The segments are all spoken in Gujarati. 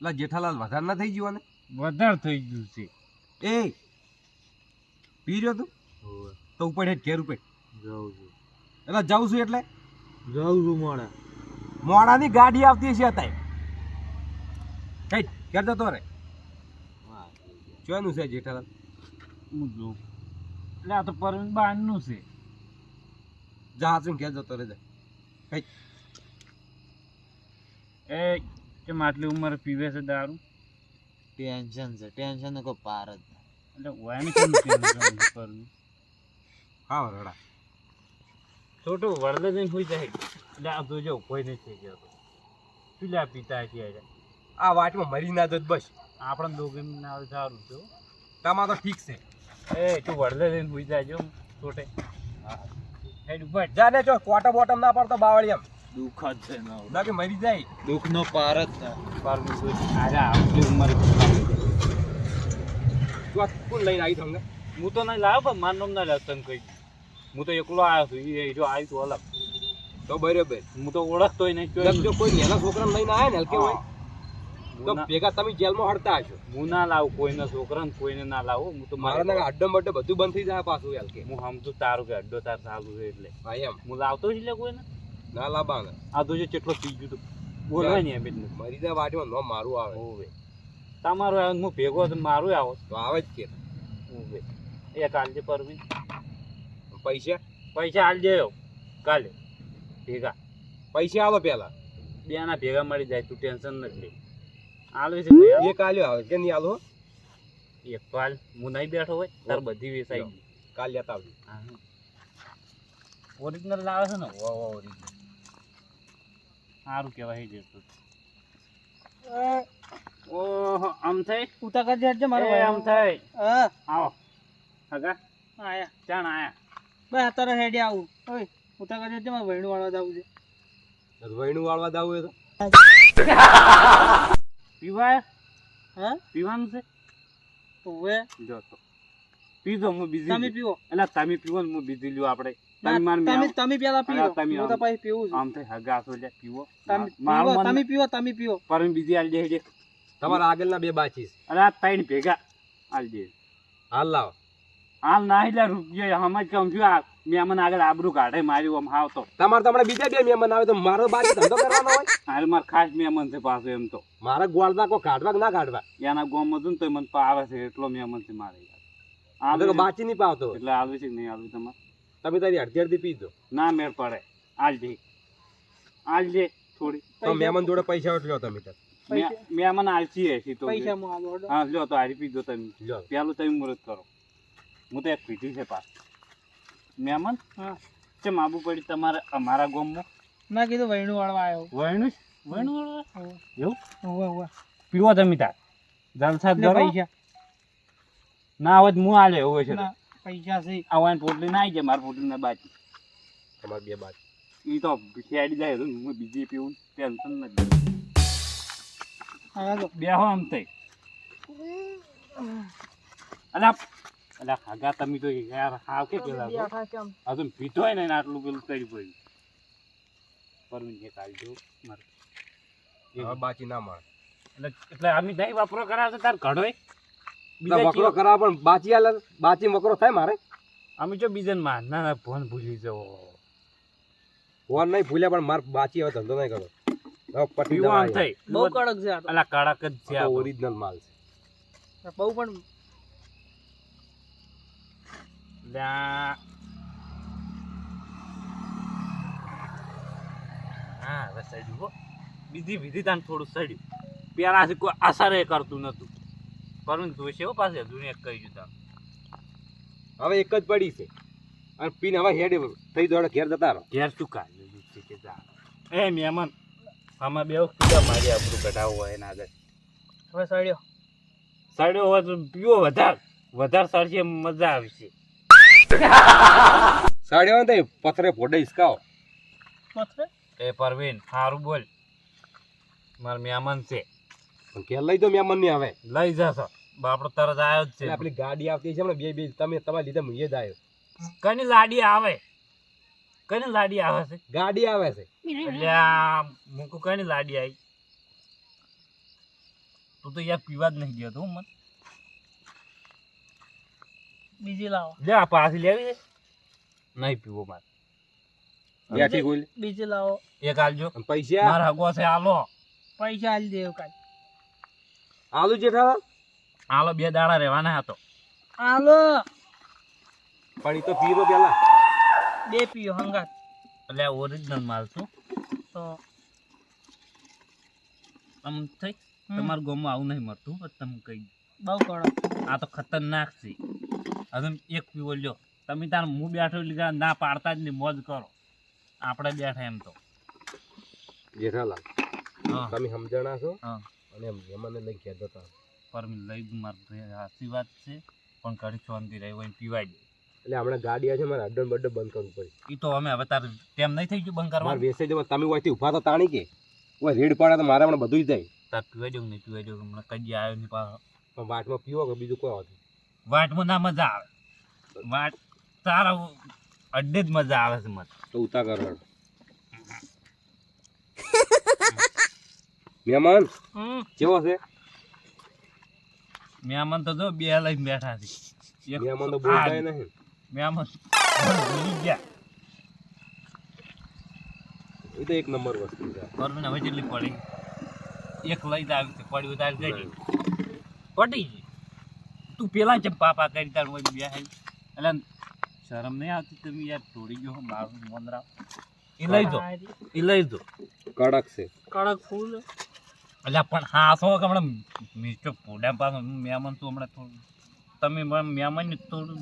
એટલે જેઠાલાલ વધારે ના થઈ ગયો વધાર વધારે થઈ ગયું છે. એ પી રહ્યો તું? તો ઉપર હેઠ ઘેર ઉપર જાઉં છું. એટલે જાઉં છું એટલે? જાઉં છું મોડા. મોડાની ગાડી આવતી છે અત્યારે. કઈ ઘેર જતો રે ચોનું છે જેઠાલાલ? હું જોઉં. એટલે આ તો પરવીન બાનનું છે. જહાજ ઘેર જતો રે જાય કઈ? એ કેમ આટલી ઉંમરે પીવે છે દારૂ? ટેન્શન છે ટેન્શન નો કોઈ પાર જ. એટલે વાયને કેમ ટેન્શન છે હા રડા. છોટું વડલે જઈને સુઈ જાય. એટલે આ જોજો કોઈ નહીં થઈ ગયો પીલા પીતા છે આ વાટમાં મરી ના જત બસ. આપણે દોગન ના સારું છે હો. તમાર તો ઠીક છે. એ તું વડલે જઈને સુઈ જાય જો છોટે. હેડ ઉપર જા ને જો કોટમ બોટમ ના પડતો બાવળી એમ દુઃખ જ છે બાકી મરી જાય. નો પાર જ તું આ કોણ લઈને આવી તમને? હું તો નહીં લાવ્યો પણ મારું નામ ના લાવ તને કહી હું તો એકલો આવ્યો છું એ જો આવ્યું તું અલગ. તો બરોબર. હું તો ઓળખતોય નહીં જો કોઈ છોકરાને લઈને આવે ને હલકે હોય? તો ભેગા તમે જેલમાં હડતા હશો. હું ના લાવું કોઈના છોકરાને કોઈને ના લાવું હું તો મારા અડ્ડો બડ્ડો બધું બંધ થઈ જાય પાછું હલકે. હું સમજુ તારું કે અડ્ડો તાર ચાલુ છે એટલે. ભાઈ એમ. હું લાવતો જ એટલે કોઈને. ના લાબા ને આ તો જો કેટલો પી ગયું તું બોલવાય નહીં એમ એટલે. મરી જાય વાટમાં નો મારું આવે. ઓવે તમારું આવે હું ભેગો તો મારું આવો. તો આવે જ કે. ઓવે એ કાલજે પરવીન. પૈસા? પૈસા આલજે કાલે. ભેગા. પૈસા આવો પેલા. બે ના ભેગા મળી જાય તું ટેન્શન નથી લે. આલવે છે નહીં આલવે? એ કાલે આવે કે નહીં આલો એક તો હાલ હું નહીં બેઠો હોય તાર બધી વેસાઈ કાલ લેતા આવજો. ઓરિજિનલ લાવે છે ને? ઓરિજિનલ સારું કહેવાય છે તો. ઓહો આમ થઈ? ઉતા કરજે હટજે મારો ભાઈ. આમ થઈ. હા. આવો. હગા. આયા. ચાણ આયા. બસ અત્યારે હેડે આવું. ઓય ઉતા કરજે હટજે મારો વૈણું વાળવા જવું છે. વૈણું વાળવા દાવું એ તો? પીવા હા? પીવાનું છે? હવે જો તો. પીજો હું બીજી તમે પીવો. એટલે તમે પીવો ને હું બીજી લ્યો આપણે. તમે તમે તમે પેલા પીવો. હું તો પછી પીવું છું. આમ થઈ હગા લે પીવો. તમે મારું પીવો મન તમે પીવો તમે પીવો. પર બીજી આલ દે હેડે તમારા આગળના બે બાચી અરે આ ત્રણ ભેગા. આલ દે. હાલ લાવો. હાલ ના એટલે રૂપિયા હમ જ છું આ મેમન આગળ આબરૂ કાઢે માર્યું આમ હાવ તો. તમારે તમારે બીજા બે મહેમાન આવે તો મારો બાકી ધંધો કરવાનો હોય? હાલ માર ખાસ મહેમાન છે પાછું એમ તો. મારા ગોળના કોઈ કાઢવા કે ના કાઢવા? એના ગોમ હતું ને તો મને પાવે છે એટલો મહેમાન છે મારે યાર. આ તો બાચી નહીં પાવતો. એટલે આવે છે કે નહીં આવે તમારે? તમે તારી અડધી અડધી પી દો. ના મેળ પડે. આલ દે. થોડી. તો મહેમાન જોડે પૈસા ઉઠલ્યો તમે તાર. મહેમાન આલસી હશે તો પૈસા હું હા લ્યો તો હારી પીધો તમે. લ્યો. પેલું તમે મુરત કરો. હું તો એક પીધી છે પાસ મહેમાન હા. ચેમ આબુ પડી તમારે અમારા ગામમાં? ના કીધું વૈણું વાળવા આવ્યો વૈણું વૈણું વાળવા એવું? હોવા હોવા. પીવો તમે તાર. જલસા કરો. પૈસા. ના હોય તો હું આલે એવું છે ના. પૈસા છે આ વાઈન પોટલી ના આવી જાય મારી પોટલી ના બાકી. તમારે બે બાચી એ તો ખેડી જાય હું બીજી પીવું ટેન્શન નથી. હા આમ થઈ અલા અલા ખાગા તમે તો યાર હાવ કે પેલા આ તો પીતો હોય ને આટલું પેલું કરી પડ્યું પરવીન એક આવી મારે. હવે બાચી ના મળે. એટલે એટલે અમે દહીં વાપરો કરાવશે તાર ઘડોય? વકરો કરાવ પણ બાચી આલે બાચી મકરો થાય મારે. અમે જો બીજનમાં ના ના ફોન ભૂલી જવો. ફોન નહીં ભૂલ્યા પણ માર બાચી હવે ધંધો નહીં કરો પટી આમ થઈ. બહુ કડક છે અલા કડક જ છે. ઓરિજિનલ માલ છે. બહુ પણ લ્યા. હા હવે સડ્યું બીજી વિધિ તાન થોડું સડ્યું. પેલા કોઈ અસરે કરતું નતું. પરંતુ જોશે હો પાસે દુનિયા કહી દીધા. હવે એક જ પડી છે. અને પીને હવે હેડ થઈ દોડે ઘેર જતા રહો. ઘેર ચૂકા એ મહેમાન આમાં બે કીધા મારી આપણું કઢાવવું હોય એના આગળ. હવે સડ્યો. સડ્યો હોય તો પીવો વધારે. વધારે સડશે મજા આવશે સાડ્યો ને પથરે ફોડે હિસકાવો પથરે? એ પરવીન સારું બોલ. મારા મહેમાન છે. કે ઘેર લઈ દો મહેમાનની હવે. લઈ જશો. બાપડો તરત આવ્યો જ છે. આપણી ગાડી આવતી છે બે બે તમે તમારા લીધે મુએ જ આવ્યો કની લાડી આવે? કની લાડી આવે છે? ગાડી આવે છે. એટલે મૂકું કની લાડી આવી? તું તો યાર પીવા જ નહીં ગયો તો મને. બીજી લાવો. લે આ પાછી લેવી છે? નહીં પીવો મારે. બેઠી બીજી લાવો. એક આલજો. પૈસા? મારા હગો છે આલો. પૈસા આલી દેવ કાલ. આલુ જેઠાલાલ? આલો બે દાડા રહેવાના હતો. હાલો પણ ઈ તો પીરો પેલા. બે પીઓ હંગાત. એટલે ઓરિજિનલ માલ છું તો. આમ થઈ. તમારા ગામમાં આવું નહીં મળતું પણ તમે કહી બહુ કડક. આ તો ખતરનાક છે. હજુ એક પીવો લ્યો. તમે તાર હું બેઠો લીધા ના પાડતા જ નહીં મોજ કરો. આપણે બેઠા એમ તો. જેઠાલાલ હા. તમે સમજણા છો? અને મને લઈ ગયા જતા. પર લઈ દઉં માર સાચી વાત છે. પણ ઘડી શાંતિ રહી હોય પીવાય દે એટલે હમણાં ગાડી છે મારે અડ્ડો બડ્ડો બંધ કરવું પડે. એ તો અમે હવે તાર તેમ નહીં થઈ ગયું બંધ મારે કરવા વેસે જવા તમે ઓયથી ઊભા તો તાણી કે. ઓય રેડ પાડે તો મારે હમણાં બધું જ જાય. તાર પીવાઈ દઉં નહીં પીવાઈ દઉં હમણાં કદી આવ્યો નહીં પાછો? પણ વાટમાં પીવો કે બીજું કોઈ હોતું વાટમાં ના મજા આવે. વાટ તારા અડ્ડે જ મજા આવે છે મને. તો ઉતા કર મહેમાન કેવો છે? મહેમાન તો જો બે લઈને બેઠા છે. મહેમાન તો બોલતા નહીં. મહેમાન ભૂલી ગયા. એ તો એક નંબર વસ્તુ છે. પરવીન હવે જેટલી પડી. એક લઈ જ આવી પડી ઉતાર ગઈ પટી ગઈ. તું પેલા જેમ પાપા કરી તાર હોય બે હાઈ એટલે શરમ નહીં આવતી તમે યાર? તોડી ગયો મારું મંદરા એ લઈ દો. એ લઈ દો. કડક છે. કડક ફૂલ. એટલે પણ હા છો કે હમણાં મિસ્ટર પોડા પાસે મહેમાન છું હમણાં થોડું. તમે મહેમાન થોડું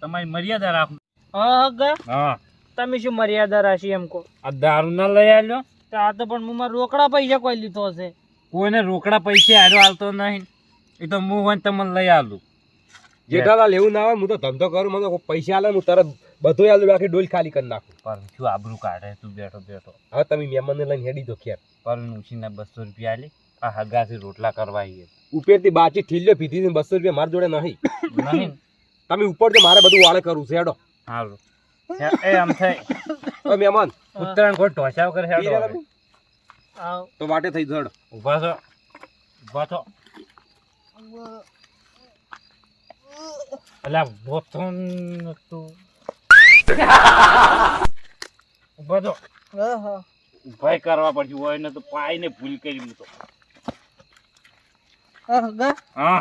તમારી મર્યાદા રાખો. હા હા. તમે શું મર્યાદા રાશી એમ કહો? આ દારૂ ના લઈ આવ્યો તો આ તો પણ હું મારા રોકડા પૈસા કોઈ લીધો હશે. કોઈને રોકડા પૈસા હારો હાલતો નહીં. એ તો હું હોય તમને લઈ આલું. જેઠાલાલ એવું ના હોય હું તો ધંધો કરું મને પૈસા આલે હું તરત બધું આલું બાકી ડોલ ખાલી કરી નાખું. પણ શું આબરું કાઢે તું બેઠો બેઠો. હવે તમે મહેમાનને લઈને હેડી દો ખેર પર ઉછીના બસો રૂપિયા આલી. આ હગાથી રોટલા કરવા આવીએ ઉપરથી બાચી ઠીલ્યો પીધી ને બસો રૂપિયા મારા જોડે નહીં. નહીં. તમે ઉપર તો મારે બધું વાળે કરવું છે હેડો. સારું એ આમ થાય. મહેમાન. ઉત્તરાયણ કોઈ ઢોસા કરે હેડો? આવ. તો વાટે થઈ જડ ઊભા છો. ઊભા છો. અલા બોથન તું ઊભા છો. હા હા. ઉપાય કરવા પડશે હોય ને તો પાઈને ભૂલ કરી હું તો હા. હા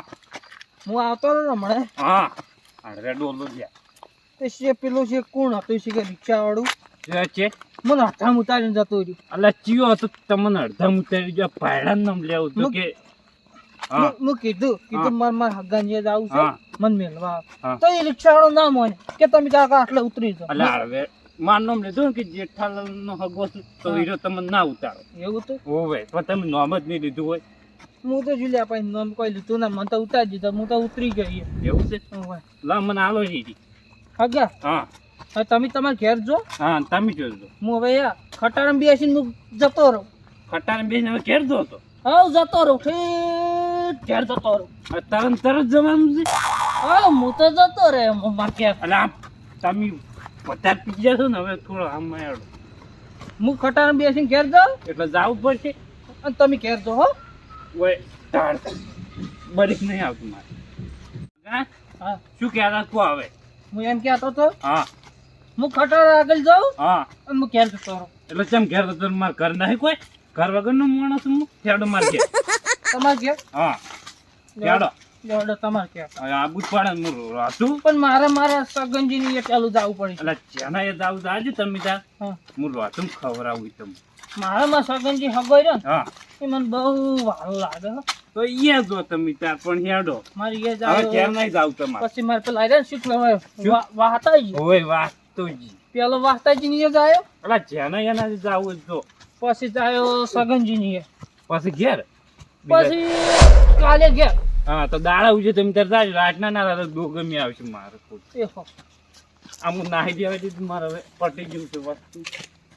આવતો હતો હમણાં. હા. અરે ડોલો ગયા. તે છે પેલો છે કોણ હતો? છે કે રિક્ષા વાળું છે? મને હાથામ ઉતારીને જતો રહ્યો. અલા ચિયો હતો તમને અડધા ઉતારી ગયો ભાડા નામ લેવું તો કે? હા. કીધું. કીધું મારે મારા હગા ને આવું છે. મને મન મેળવા તો એ રિક્ષા વાળો ના માને કે તમે ત્યાં આટલે ઉતરી જાઓ. અલા હવે માર નામ લીધું કે જેઠાલાલ નો હગો તો. હીરો તમે ના ઉતારો. એવું તો? હોવે પણ તમે નામ જ નહીં લીધું હોય. હું તો જુલ્યા પાસે નામ કોઈ લીધું ના મને તો ઉતારી દીધા હું તો ઉતરી ગઈ એવું છે. લા મને આલો છે હગા? હા. તમે તમારા ઘેર જો. હા તમે જોજો. હું હવે ખટારમ બેસીને હું જતો રહું. ખટારમ બેસીને હવે ઘેર જો તો હા જતો રહું ઠેઠ ઘેર જતો રહું. તરત તરત જવાનું છે? હા હું તો જતો રહે મારા ઘેર. એટલે તમે પચાસ પી જશો ને હવે થોડો આમ હેડો હું ખટારામાં બેસીને ઘેર જાઉં? એટલે જવું પડશે. અને તમે ઘેર જો હો. ઓય તાળ બરીક નહીં આવતું મારે. હા? શું કહેતા તું હવે? હું એમ કહેતો હતો હા. હું ખટાર આગળ જાઉં હા. અને હું ઘેર જતો એટલે ચમ ઘેર જતો મારે ઘર નહીં કોઈ? ઘર વગરનો માણસ હું? ખેડો માર ઘેર. તમારે ઘેર? હા. હેડો લેવડો તમારે ઘેર હવે આબુ જ પડે હું હતું? પણ મારે મારા સગનજીની એ પેલું જવું પડે એટલે જેના એ જાવ આજે તમે ત્યાં હા. રોતું ખવડાવું તમને. મારા માં સગનજી હગોઈ રહ્યો હા. એ મને બહુ લાગે તો અહીંયા જો તમે ત્યાં પણ હેડો. મારે એ હવે જાવ નહીં જાવ તમારે. પછી મારે પેલા આર્યા ને શીખવે વાહતાજી. હોય વાત પેલો વાહતાજી ની જાય એટલે જેના એના જાવ જો પછી જાયો સગનજી ની પછી ઘેર? પછી કાલે ઘેર. હા તો દાડા ઉજે તમે તરતા રાત રાતના ના રાત દો ગમી આવશે મારે એ હો. આમ હું નાહી દેવા દીધું મારે હવે પટી ગયું છે વસ્તુ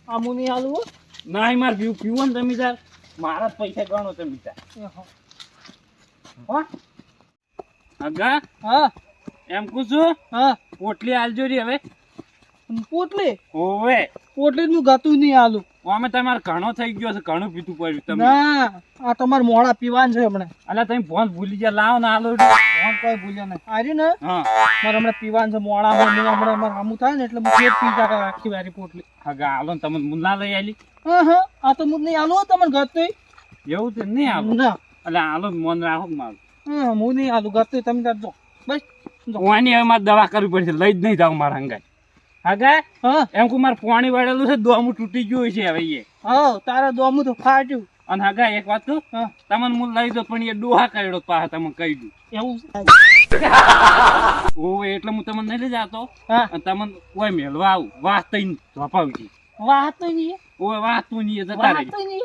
આમું નહીં હાલવું હો. નાહી મારે પીવું પીવો ને તમે તાર. મારા જ પૈસા ગણો તમે તાર. હો. હો? અગા હા. એમ કહું છું હા. પોટલી હાલજો રી હવે. પોટલી? હોવે. પોટલી નું ગાતું નહીં હાલું. અમે તમારે ઘણો થઈ ગયો છે ઘણું પીતું પડ્યું તમે. ના આ તમારે મોડા પીવાનું છે હમણાં. અલ્યા તમે ફોન ભૂલી ગયા લાવો ને આલો ફોન કોઈ ભૂલ્યો નહીં. આર્યું ને? હા. મારે હમણાં પીવાનું છે મોડા હોય ને હમણાં મારે આમું થાય ને એટલે હું પેટ પી જા આખી વારી પોટલી. હગા આલો ને તમે મુન્ના લઈ આલી હા હા આ તો હું નહીં આલો હો તમને ગતું એવું છે નહીં આલો? ના. એટલે આલો મન રાખો મારું. હા હું નહીં આલું ગતું તમે તાર જો. બસ. ઓની હવે મારે દવા કરવી પડશે લઈ જ નહીં જાવ મારા હંગાય હગા હા. એમ કે મારે પાણી વાળેલું છે દોમું તૂટી ગયું છે હવે એ. હા તારા દોમું તો ફાટ્યું. અને હગા એક વાત કહું? તમને હું લઈ દો પણ એ ડોહા કાઢ્યો પાછા તમે કહી દઉં. એવું? એટલે હું તમને નહીં લઈ જાતો. તમને કોઈ મેળવા આવું. વાહ તઈને ધોપાવજી વાત તો નહીં ઓય વાહ તું નહીં જતા રહી.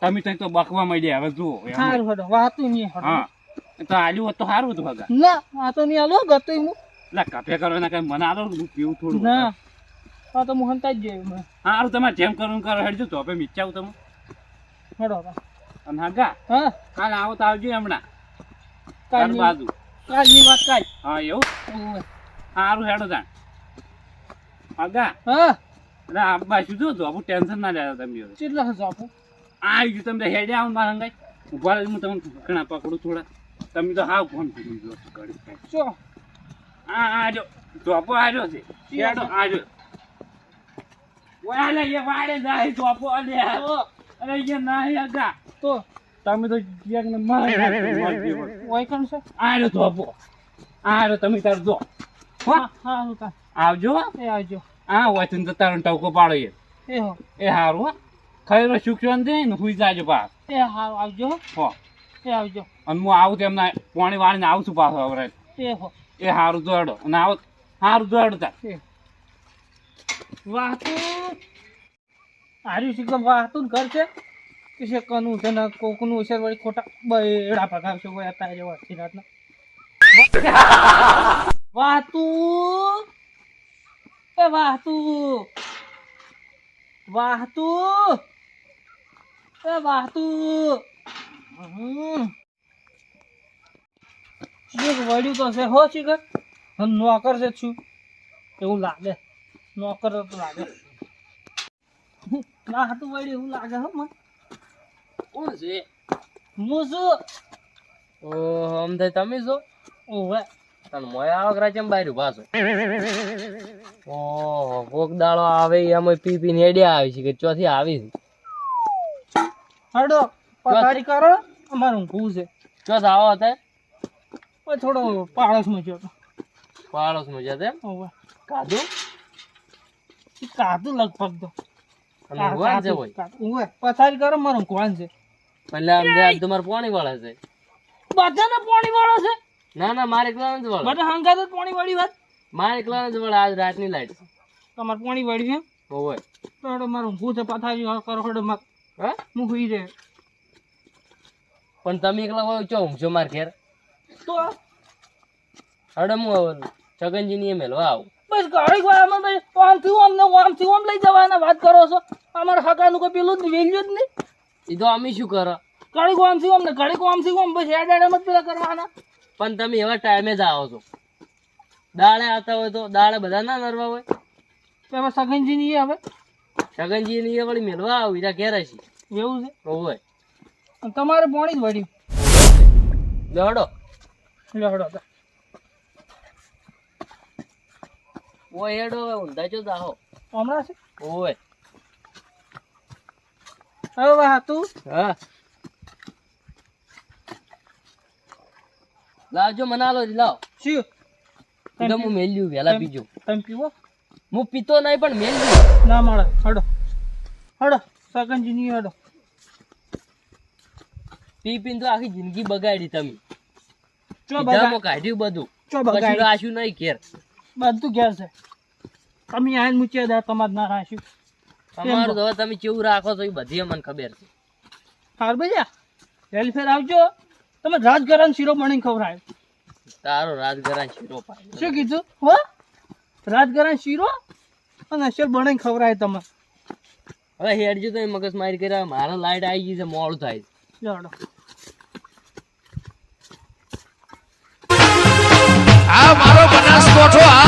તમે તઈ તો બકવા મળી હવે જુઓ સારું તો નહીં હા તો આલ્યું હોત તો સારું હતું ના આ તો નહીં આલો ગતું હું. એટલે કાપે કરો ને કઈ મને આલો હું પીવું થોડું ના આ તો હું હંતા જ મેં તમારે જેમ કરવું કરો હેડજો તો હવે મીચાવું તમે હડો અને હગા હા કાલે આવો તો આવજો હમણાં કાલની બાજુ કાલની વાત કાલ હા એવું હારું હેડો જાણ હગા હા એટલે આ બાજુ જો તો ટેન્શન ના લેતા તમે કેટલા હશે આવી ગયું તમને હેડે આવો મારા હંગાઈ ઊભા રહી હું તમને ઘણા પકડું થોડા તમે તો હા ફોન કરી દો ઘડી આ આજો ચોપો આજો છે. આજો વાલે એ વાડે જાય ચોપો અલે અરે એ નહીં હગા તો? તમે તો મારી નાખ્યો, મારી. ઓય કણ છે? આજો ચોપો આજો તમે તાર જો. હા. હા આવજો એ આવજો. આ હોય તો તારો ટવકો પાડો એ. એ હો. એ હારું હો. ખૈરો સુખ શાંતિ ને હુઈ જાજો પાસ એ હા આવજો હો. એ આવજો. અને હું આવું તેમના પાણી વાળીને આવું છું પાછો હવે હો. એ હારું જોડો. અને આવો. હારું તાર એ. વાહતું. આર્યું શીખમ વાહતું ઘર છે. છે કનું છે ને કોકનું છે વળી ખોટા બેડા પગાવશે હોય અત્યારે વાંચી રાતના વાહતું. એ વાહતું. વાહતું. એ વાહતું. હમ. એક વળ્યું તો છે હો શીખર નોકર છે છું. એવું લાગે. નોકર તો લાગે. ના હતું વળ્યું એવું લાગે હો મને. કોણ છે? હું છું. ઓહો થાય તમે છો? ઓવે. અને મોયા આવકરા ચમ બાર્યું પાછો. ઓહો કોક દાળો આવે એમાં પી પીને હેડ્યા આવી છે કે ચોથી આવી છે. હડો પથારી કરો. અમારું ઊંઘવું છે. ચોથ આવો હતા થોડો પાડોશમાં ગયો હતો પાડોશમાં જતા એમ? કાદુ કાદુ લગભગ તો. છે પથારી કરો મારું કોણ છે. એટલે તમારે પાણી વાળા છે. બધાને પાણી વાળો છે? ના ના મારે એકલા જ વાળે. બધા હંગાત જ પાણી વાળી વાત? મારે એકલા જ વાળે આજ રાતની લાઈટ તમારે પાણી વાળ્યું એમ? હોય તો મારું છે પથારી કરો હડો માર. હા? હુઈ રહે પણ તમે એકલા હોય ચો ઊંઘશો માર ઘેર? તો હડમું આવવાનું. હવે છગનજી ની મેલવા આવું. બસ ઘડીક વાર અમે ભાઈ આમથી ઓમ ને આમથી ઓમ લઈ જવાના વાત કરો છો. અમારા હકાનું કોઈ પેલું જ વેલ્યુ જ નહીં. એ તો અમે શું કરો? ઘડીક આમથી ઓમ ને ઘડીક આમથી ઓમ બસ હેડ હેડ જ પેલા કરવાના. પણ તમે એવા ટાઈમે જ આવો છો. દાડે આવતા હોય તો દાડે બધા ના નરવા હોય. તો એમાં સગનજી ની હવે. છગનજી ની વળી મેળવા આવું એના ઘેર હશી એવું છે? હોય. તમારે પાણી જ વળ્યું. તો ઓય હેડો ઊંધા ચો આવો હમણાં છે? ઓય. હવે વાહ તું? હા. લાવજો મને આલો લાવ. શું? એ તો હું મેલ્યું વેલા પીજો. તમે પીવો? હું પીતો નહીં પણ મેલ્યું ના મળે. હડો. હડો. સગનજી ની હડો. પી પીને તો આખી જિંદગી બગાડી તમે. ચો કીધામાં કાઢ્યું બધું. ચો પછી બગાડ નહીં ઘેર. બધું ઘેર છે. તમે આઈને મૂચ્યા દા તમારે ના રાખ્યું. તમારું તો તમે કેવું રાખો છો એ બધી મને ખબર છે. હાર ભૈયા પહેલી આવજો. તમે રાજગરાન શીરો બનીને ખવરાય તારો રાજગરાન શીરો શું કીધું? હો? રાજગરાન શીરો અને અસર બનીને ખવડાય તમે. હવે હેડજો તો મગજ મારી કર્યા મારા લાઈટ આવી ગઈ છે મોડું થાય છે. આ મારો બનાસકોઠો આ